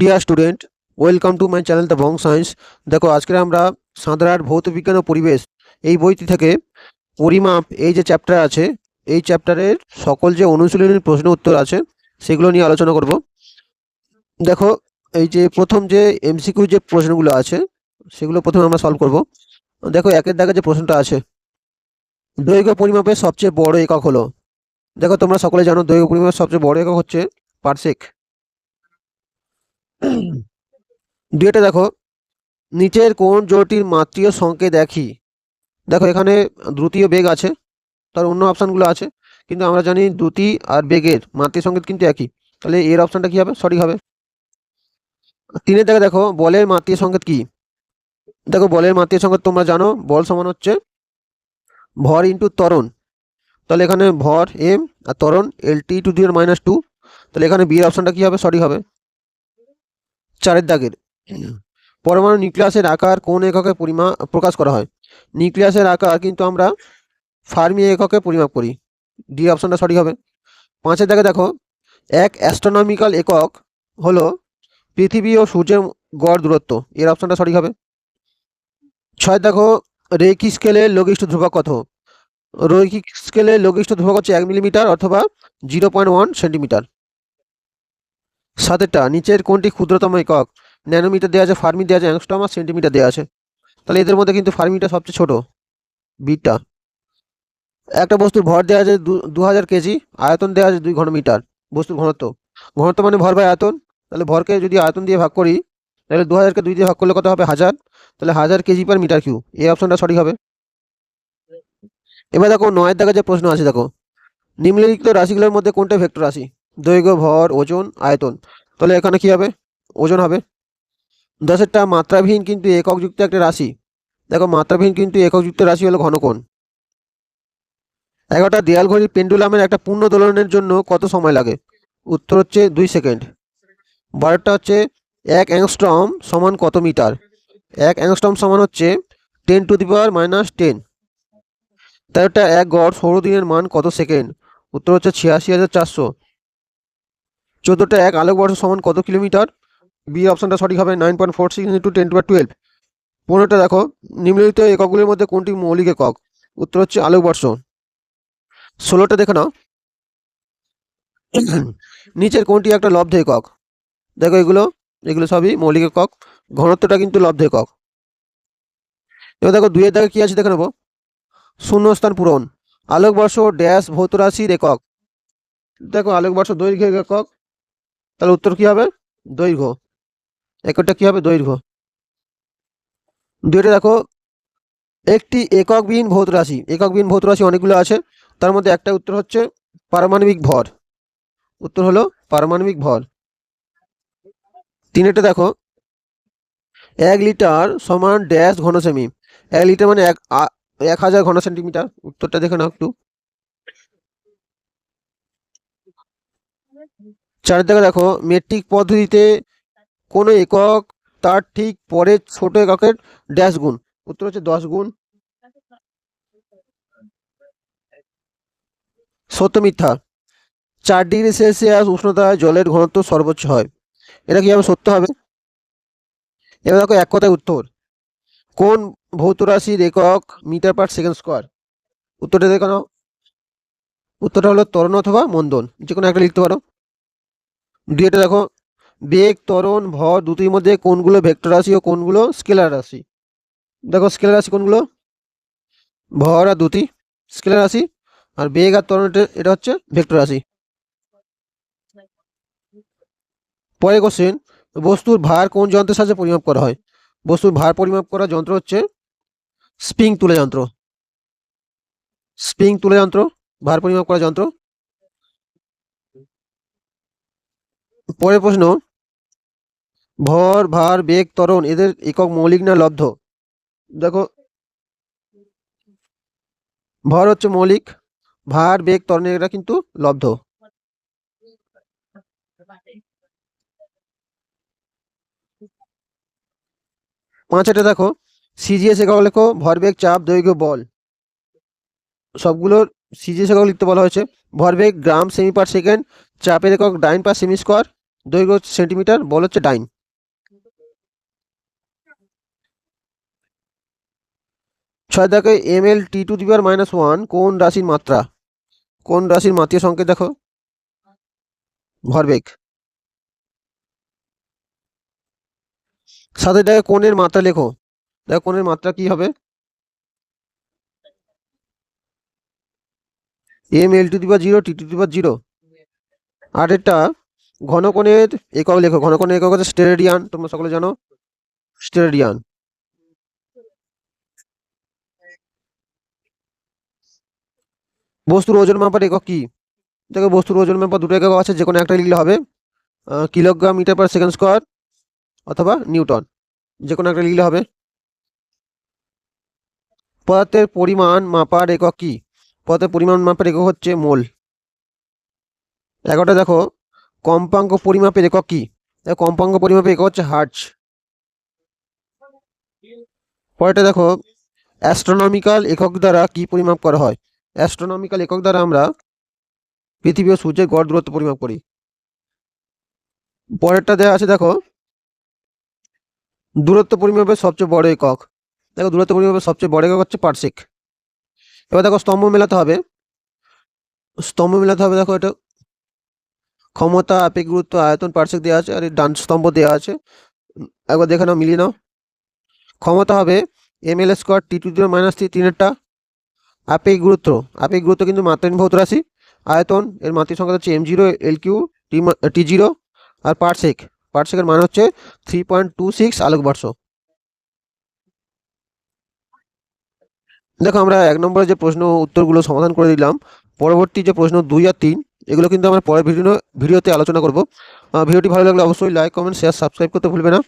Dear student welcome to my channel the Bong science দেখো, আজকে আমরা সাঁতরার ভৌত বিজ্ঞান ও পরিবেশ এই বইটি থেকে পরিমাপ, এই যে চ্যাপ্টার আছে, এই চ্যাপ্টারের সকল যে অনুশীলনীর প্রশ্ন উত্তর আছে, সেগুলো নিয়ে আলোচনা করব। দেখো, এই যে প্রথম যে এমসিকিউ যে প্রশ্নগুলো আছে, সেগুলো প্রথমে আমরা সলভ করব। দেখো, একের দাগে যে প্রশ্নটা আছে, দৈর্ঘ্য পরিমাপের সবচেয়ে বড় একক হলো। দেখো, তোমরা সকলে জানো দৈর্ঘ্য পরিমাপের সবচেয়ে বড় একক হচ্ছে পারসেক। দুইটা দেখো। নিচের কোন জোড়টির মাত্রীয় সংকেত দেখি দেখো, এখানে দ্রুতীয় বেগ আছে, তার অন্য অপশানগুলো আছে, কিন্তু আমরা জানি দ্রুতি আর বেগের মাতৃ সংকেত কিন্তু একই। তাহলে এর অপশানটা কি হবে? সঠিক হবে। তিনের দেখে দেখো, বলের মাতৃ সংকেত কি? দেখো, বলের মাতৃ সংকেত তোমরা জানো, বল সমান হচ্ছে ভর ইন্টু ত্বরণ। তাহলে এখানে ভর এম আর ত্বরণ L T to the minus two তাহলে এখানে বি এর অপশানটা কি হবে? সঠিক হবে। চারের দাগের। পরমাণু নিউক্লিয়াসের আকার কোন এককে পরিমা প্রকাশ করা হয়? নিউক্লিয়াসের আকার কিন্তু আমরা ফার্মি এককে পরিমাপ করি। ডি অপশনটা সঠিক হবে। পাঁচের দাগে দেখো, এক অ্যাস্ট্রোনমিক্যাল একক হলো পৃথিবী ও সূর্যের গড় দূরত্ব। এর অপশনটা সঠিক হবে। ছয় দেখো রেকি স্কেলের লঘিষ্ঠ ধ্রুবক কত? রৈখিক স্কেলের লঘিষ্ঠ ধ্রুবক হচ্ছে এক মিলিমিটার অথবা জিরো পয়েন্ট ওয়ান সেন্টিমিটার সাতেরটা নিচের কোনটি ক্ষুদ্রতম একক? ন্যানোমিটার দেওয়া আছে, ফার্মি দেওয়া আছে অ্যাংস্ট্রম আর সেন্টিমিটার দেওয়া আছে। তাহলে এদের মধ্যে কিন্তু ফার্মিটা সবচেয়ে ছোট, বিটটা। একটা বস্তুর ভর দেওয়া আছে দু হাজার কেজি, আয়তন দেওয়া আছে দুই ঘনমিটার বস্তুর ঘনত্ব। ঘনত্ব মানে ভর বাই আয়তন। তাহলে ভরকে যদি আয়তন দিয়ে ভাগ করি, তাহলে দু হাজারকে দুই দিয়ে ভাগ করলে কত হবে? হাজার। তাহলে হাজার কেজি পার মিটার কিউ এই অপশনটা সঠিক হবে। এবার দেখো নয়ের দাগে যে প্রশ্ন আছে, দেখো। নিম্নলিখিত রাশিগুলোর মধ্যে কোনটা ভেক্টর রাশি? দৈর্ঘ্য, ভর, ওজন, আয়তন। তাহলে এখানে কি হবে? ওজন হবে। দশেরটা মাত্রাবিহীন কিন্তু এককযুক্ত একটা রাশি। দেখো, মাত্রাবিহীন কিন্তু এককযুক্ত রাশি হলো ঘনকোণ। এগারোটা দেয়াল ঘড়ির পেন্ডুলামের একটা পূর্ণ দোলনের জন্য কত সময় লাগে? উত্তর হচ্ছে দুই সেকেন্ড। বারোটা হচ্ছে এক অ্যাংস্ট্রম সমান কত মিটার? এক অ্যাংস্ট্রম সমান হচ্ছে ten to the power minus ten. তেরোটা এক গড় সৌরদিনের মান কত সেকেন্ড? উত্তর হচ্ছে ছিয়াশি হাজার চারশো। চোদ্দোটা এক আলোকবর্ষ সমান কত কিলোমিটার? বি অপশনটা সঠিক হবে nine point four six into ten to twelve. পনেরোটা দেখো, নিম্নলিখিত এককগুলির মধ্যে কোনটি মৌলিক একক? উত্তর হচ্ছে আলোকবর্ষ ষোলোটা দেখে নাও। নিচের কোনটি একটা লব্ধ একক? দেখো এগুলো এগুলো সবই মৌলিক একক। ঘনত্বটা কিন্তু লব্ধ একক। এবার দেখো দুইয়ের দাগে কি আছে দেখে নেব। শূন্যস্থান পূরণ। আলোকবর্ষ ড্যাশ ভৌত রাশির একক। দেখো আলোকবর্ষ দৈর্ঘ্য একক। তাহলে উত্তর কি হবে? দৈর্ঘ্য। এককটা কি হবে? দৈর্ঘ্য। দুইটা দেখো, একটি এককবিহীন ভৌত রাশি। এককবিহীন ভৌত রাশি অনেকগুলো আছে। তার মধ্যে একটা উত্তর হচ্ছে পারমাণবিক ভর। উত্তর হলো পারমাণবিক ভর। তিনেটা দেখো, এক লিটার সমান ড্যাশ ঘন সেমি এক লিটার মানে এক এক হাজার ঘন সেন্টিমিটার উত্তরটা দেখে নাও একটু। চারের দিকে দেখো মেট্রিক পদ্ধতিতে কোনো একক তার ঠিক পরে ছোট এককের ড্যাশ গুণ। উত্তর হচ্ছে দশ গুণ। সত্য মিথ্যা। চার ডিগ্রি সেলসিয়াস উষ্ণতায় জলের ঘনত্ব সর্বোচ্চ হয়। এটা কি হবে সত্য হবে? এবার দেখো এক কথায় উত্তর। কোন ভৌত রাশির একক মিটার পার সেকেন্ড স্কোয়ার? উত্তরটা দেখো উত্তরটা হলো তরণ অথবা মন্দন। যে কোনো একটা লিখতে পারো। দুইটা দেখো। বেগ, ত্বরণ, ভর দুটির মধ্যে কোনগুলো ভেক্টর রাশি ও কোনগুলো স্কেলার রাশি? দেখো স্কেলার রাশি কোনগুলো? ভর আর দুটি স্কেলার রাশি আর বেগ আর ত্বরণ এটা- এটা হচ্ছে ভেক্টর রাশি। পরে কোশ্চেন বস্তুর ভার কোন যন্ত্রের সাহায্যে পরিমাপ করা হয়? বস্তুর ভার পরিমাপ করা যন্ত্র হচ্ছে স্প্রিং তুলে যন্ত্র। স্প্রিং তুলে যন্ত্র, ভার পরিমাপ করা যন্ত্র। পরের প্রশ্ন, ভর, ভার, বেগ, ত্বরণ, এদের একক মৌলিক না লব্ধ? দেখো, ভর হচ্ছে মৌলিক, ভার, বেগ, ত্বরণ, এরা কিন্তু লব্ধ। পাঁচ এটা দেখো, সিজিএস একক লেখো, ভর ভরবেগ চাপ, দৈর্ঘ্য, বল। সবগুলোর সিজিএস একক লিখতে বলা হয়েছে, ভর ভরবেগ গ্রাম, সেমি পার সেকেন্ড, চাপের একক ডাইন পার সেমি স্কোয়ার দৈর্ঘ্য হচ্ছে সেন্টিমিটার, বল হচ্ছে ডাইন। ছয় দেখো M L T to the power minus one, কোন রাশির মাত্রা? কোন রাশির মাত্রা সংকেত দেখো। ভরবেগ। সাথে দেখো কোণের মাত্রা লেখো। দেখো কোণের মাত্রা কি হবে? M L to the power zero, T to the power zero. আর এটা ঘনকোণের একক লেখো, ঘনকোণের একক হচ্ছে স্টেরেডিয়ান, তোমরা সকলে জানো? স্টেরেডিয়ান। বস্তুর ওজন মাপার একক কি? দেখো, বস্তুর ওজন মাপার দুটো একক আছে যে কোনো একটা লিখলে হবে kilogram metre per second square অথবা নিউটন যে কোনো একটা লিখলে হবে। পদার্থের পরিমাণ মাপার একক কি? পদার্থের পরিমাণ মাপার একক হচ্ছে মোল। এগারোটা দেখো কম্পাঙ্ক পরিমাপের একক কি? কম্পাঙ্ক পরিমাপের একক হচ্ছে হার্টজ পরেরটা দেখো অ্যাস্ট্রোনমিক্যাল একক দ্বারা কি পরিমাপ করা হয়? অ্যাস্ট্রোনমিক্যাল একক দ্বারা আমরা পৃথিবী ও সূর্যের গড় দূরত্ব পরিমাপ করি। পরেরটা দেওয়া আছে দেখো, দূরত্ব পরিমাপের সবচেয়ে বড় একক। দেখো, দূরত্ব পরিমাপের সবচেয়ে বড় একক হচ্ছে পার্সেক এবার দেখো, স্তম্ভ মেলাতে হবে। স্তম্ভ মেলাতে হবে, দেখো এটা। ক্ষমতা আপেক গুরুত্ব আয়তন পার্সেক দেওয়া আছে, আর ডান স্তম্ভ দেওয়া আছে। একবার দেখে নাও, মিলিয়ে নাও। ক্ষমতা হবে M L square T to zero minus three তিনেরটা আপেক গুরুত্ব আপেক গুরুত্ব কিন্তু মাত্রাহীন ভৌত রাশি। আয়তন, এর মাত্রিক সংখ্যা হচ্ছে M zero L Q T T zero আর পার্সেক পার্সেকের মান হচ্ছে থ্রি পয়েন্ট টু সিক্স আলোকবর্ষ। দেখো, আমরা এক নম্বরে যে প্রশ্ন উত্তরগুলো সমাধান করে দিলাম, পরবর্তী যে প্রশ্ন দুই আর তিন এগুলো কিন্তু আমরা পরের ভিডিও ভিডিওতে আলোচনা করব। ভিডিওটি ভালো লাগলে অবশ্যই লাইক কমেন্ট শেয়ার সাবস্ক্রাইব করতে ভুলবে না।